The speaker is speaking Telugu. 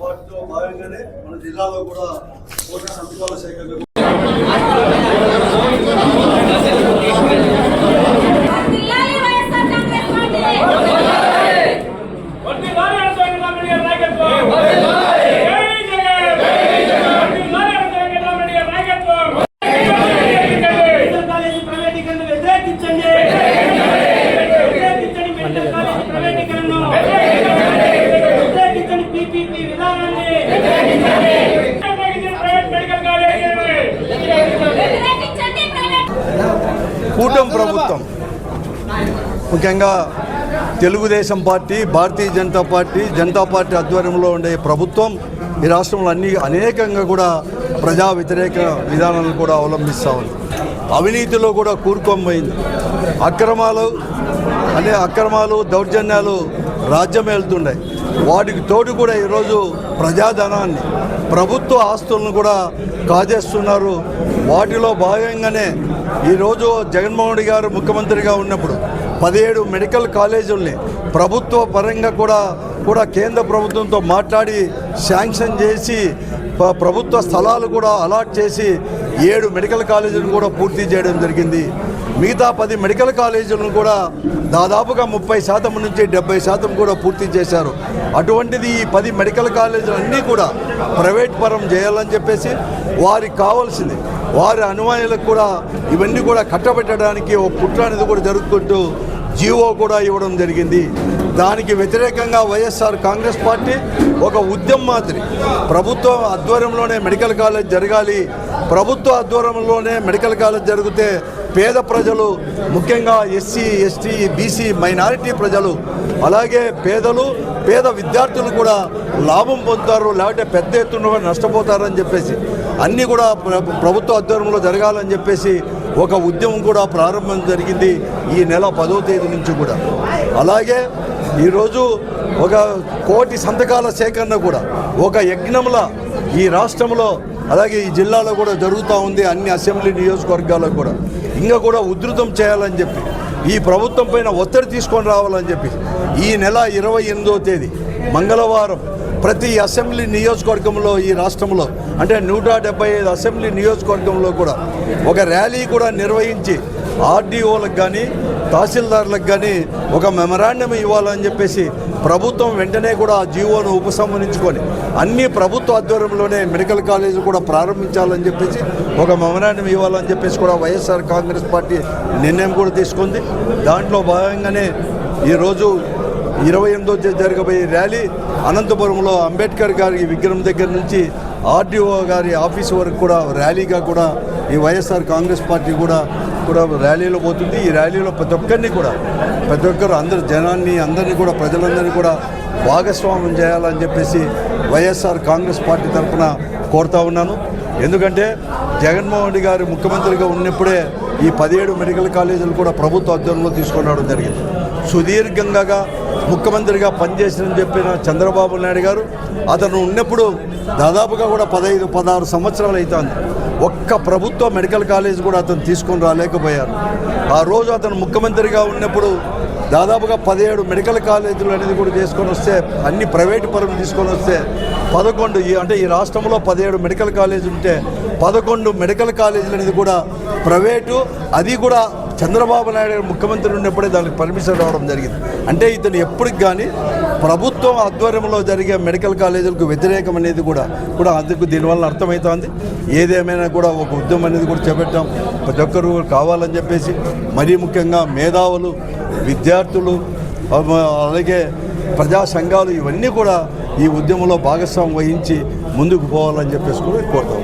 వాటిలో భాగంగానే మన జిల్లాలో కూడా ఓటర్ సంతకాల సేకరణ వైఎస్ఆర్ కాంగ్రెస్ పార్టీ వర్ధిల్లాలి అరవింద్ రామరెడ్డి గారి నాయకత్వం. జై జగన్. వర్ధిల్లాలి అరవింద్ రామరెడ్డి గారి నాయకత్వం. మెడికల్ కాలేజీ ప్రైవేటీకరణను వ్యతిరేకించండి. వ్యతిరేకించండి మెడికల్ కాలేజీ ప్రైవేటీకరణను. వ్యతిరేకించండి PPP విధానాన్ని. వ్యతిరేకించండి ప్రైవేట్ మెడికల్ కాలేజీని. వ్యతిరేకించండి ప్రైవేట్ కూటమి ప్రభుత్వం. ముఖ్యంగా Telugu Desam party Bharatiya Janata party Janata party ఆధ్వర్యంలో ఉండే ప్రభుత్వం ఈ రాష్ట్రంలో అన్ని అనేకంగా కూడా ప్రజా వ్యతిరేక విధానాలను కూడా అవలంబిస్తూ ఉంది. అవినీతిలో కూడా కూరుకొమ్మైంది అక్రమాలు అనే అక్రమాలు దౌర్జన్యాలు రాజ్యం వెళ్తుండే వాటికి తోడు కూడా ఈరోజు ప్రజాధనాన్ని ప్రభుత్వ ఆస్తులను కూడా కాజేస్తున్నారు వాటిలో భాగంగానే ఈరోజు జగన్మోహన్ రెడ్డి గారు ముఖ్యమంత్రిగా ఉన్నప్పుడు పదిహేడు మెడికల్ కాలేజీల్ని ప్రభుత్వ పరంగా కూడా కూడా కేంద్ర ప్రభుత్వంతో మాట్లాడి శాంక్షన్ చేసి ప్రభుత్వ స్థలాలు కూడా అలాట్ చేసి ఏడు మెడికల్ కాలేజీలను కూడా పూర్తి చేయడం జరిగింది. మిగతా పది మెడికల్ కాలేజీలను కూడా దాదాపుగా ముప్పై శాతం నుంచి డెబ్బై శాతం కూడా పూర్తి చేశారు. అటువంటిది ఈ పది మెడికల్ కాలేజీలు అన్నీ కూడా ప్రైవేట్ పరం చేయాలని చెప్పేసి వారికి కావాల్సింది. వారి అనుమానులకు కూడా ఇవన్నీ కూడా కట్టబెట్టడానికి ఒక కుట్ర అనేది కూడా జరుగుతుంటూ జీవో కూడా ఇవ్వడం జరిగింది. దానికి వ్యతిరేకంగా వైఎస్ఆర్ కాంగ్రెస్ పార్టీ ఒక ఉద్యమం మాదిరి. ప్రభుత్వ ఆధ్వర్యంలోనే మెడికల్ కాలేజ్ జరగాలి. ప్రభుత్వ ఆధ్వర్యంలోనే మెడికల్ కాలేజ్ జరిగితే పేద ప్రజలు ముఖ్యంగా ఎస్సీ ఎస్టీ బీసీ మైనారిటీ ప్రజలు అలాగే పేదలు పేద విద్యార్థులు కూడా లాభం పొందుతారు లేకపోతే పెద్ద ఎత్తున నష్టపోతారని చెప్పేసి అన్నీ కూడా ప్రభుత్వ ఆధ్వర్యంలో జరగాలని చెప్పేసి ఒక ఉద్యమం కూడా ప్రారంభం జరిగింది ఈ నెల పదో తేదీ నుంచి కూడా. అలాగే ఈరోజు ఒక కోటి సంతకాల సేకరణ కూడా. ఒక యజ్ఞంలా ఈ రాష్ట్రంలో అలాగే ఈ జిల్లాలో కూడా జరుగుతూ ఉంది అన్ని అసెంబ్లీ నియోజకవర్గాలకు కూడా. ఇంకా కూడా ఉధృతం చేయాలని చెప్పి ఈ ప్రభుత్వం పైన ఒత్తిడి తీసుకొని రావాలని చెప్పి ఈ నెల ఇరవై ఎనిమిదో తేదీ మంగళవారం ప్రతి అసెంబ్లీ నియోజకవర్గంలో ఈ రాష్ట్రంలో అంటే నూట డెబ్బై ఐదు అసెంబ్లీ నియోజకవర్గంలో కూడా ఒక ర్యాలీ కూడా నిర్వహించి ఆర్డీఓలకు కానీ తహసీల్దార్లకు కానీ ఒక మెమరాండం ఇవ్వాలని చెప్పేసి ప్రభుత్వం వెంటనే కూడా ఆ జీవోను ఉపసంహరించుకొని అన్ని ప్రభుత్వ ఆధ్వర్యంలోనే మెడికల్ కాలేజీ కూడా ప్రారంభించాలని చెప్పేసి ఒక మెమరాండం ఇవ్వాలని చెప్పేసి కూడా వైఎస్ఆర్ కాంగ్రెస్ పార్టీ నిర్ణయం కూడా తీసుకుంది. దాంట్లో భాగంగానే ఈరోజు ఇరవై ఎనిమిదో తేదీ జరగబోయే ర్యాలీ అనంతపురంలో అంబేద్కర్ గారి విగ్రహం దగ్గర నుంచి ఆర్డీఓ గారి ఆఫీస్ వరకు కూడా ర్యాలీగా కూడా ఈ వైఎస్ఆర్ కాంగ్రెస్ పార్టీ కూడా కూడా ర్యాలీలో పోతుంది. ఈ ర్యాలీలో ప్రతి ఒక్కరిని కూడా ప్రతి ఒక్కరు అందరు జనాన్ని అందరినీ కూడా ప్రజలందరినీ కూడా భాగస్వామ్యం చేయాలని చెప్పేసి వైఎస్ఆర్ కాంగ్రెస్ పార్టీ తరఫున కోరుతా ఉన్నాను. ఎందుకంటే జగన్మోహన్ రెడ్డి గారు ముఖ్యమంత్రిగా ఉన్నప్పుడే ఈ పదిహేడు మెడికల్ కాలేజీలు కూడా ప్రభుత్వ అధ్వర్యంలో తీసుకురావడం జరిగింది. సుదీర్ఘంగా ముఖ్యమంత్రిగా పనిచేసిన చెప్పిన చంద్రబాబు నాయుడు గారు అతను ఉన్నప్పుడు దాదాపుగా కూడా పదహైదు పదహారు సంవత్సరాలు అవుతుంది ఒక్క ప్రభుత్వ మెడికల్ కాలేజ్ కూడా అతను తీసుకొని రాలేకపోయారు. ఆ రోజు అతను ముఖ్యమంత్రిగా ఉన్నప్పుడు దాదాపుగా పదిహేడు మెడికల్ కాలేజీలు అనేది కూడా చేసుకొని వస్తే అన్ని ప్రైవేటు పరులు తీసుకొని వస్తే పదకొండు ఈ- అంటే ఈ రాష్ట్రంలో పదిహేడు మెడికల్ కాలేజీలు ఉంటే పదకొండు మెడికల్ కాలేజీలు అనేది కూడా ప్రైవేటు అది కూడా చంద్రబాబు నాయుడు ముఖ్యమంత్రి ఉన్నప్పుడే దానికి పర్మిషన్ రావడం జరిగింది. అంటే ఇతను ఎప్పటికి కానీ ప్రభుత్వం ఆధ్వర్యంలో జరిగే మెడికల్ కాలేజీలకు వ్యతిరేకం అనేది కూడా కూడా అందుకు దీనివల్ల అర్థమవుతోంది ఏదేమైనా కూడా ఒక ఉద్యమం అనేది కూడా చేపట్టాం. ప్రతి ఒక్కరు కావాలని చెప్పేసి మరీ ముఖ్యంగా మేధావులు విద్యార్థులు అలాగే ప్రజా సంఘాలు ఇవన్నీ కూడా ఈ ఉద్యమంలో భాగస్వామ్యం వహించి ముందుకు పోవాలని చెప్పేసి కూడా కోరుతాం.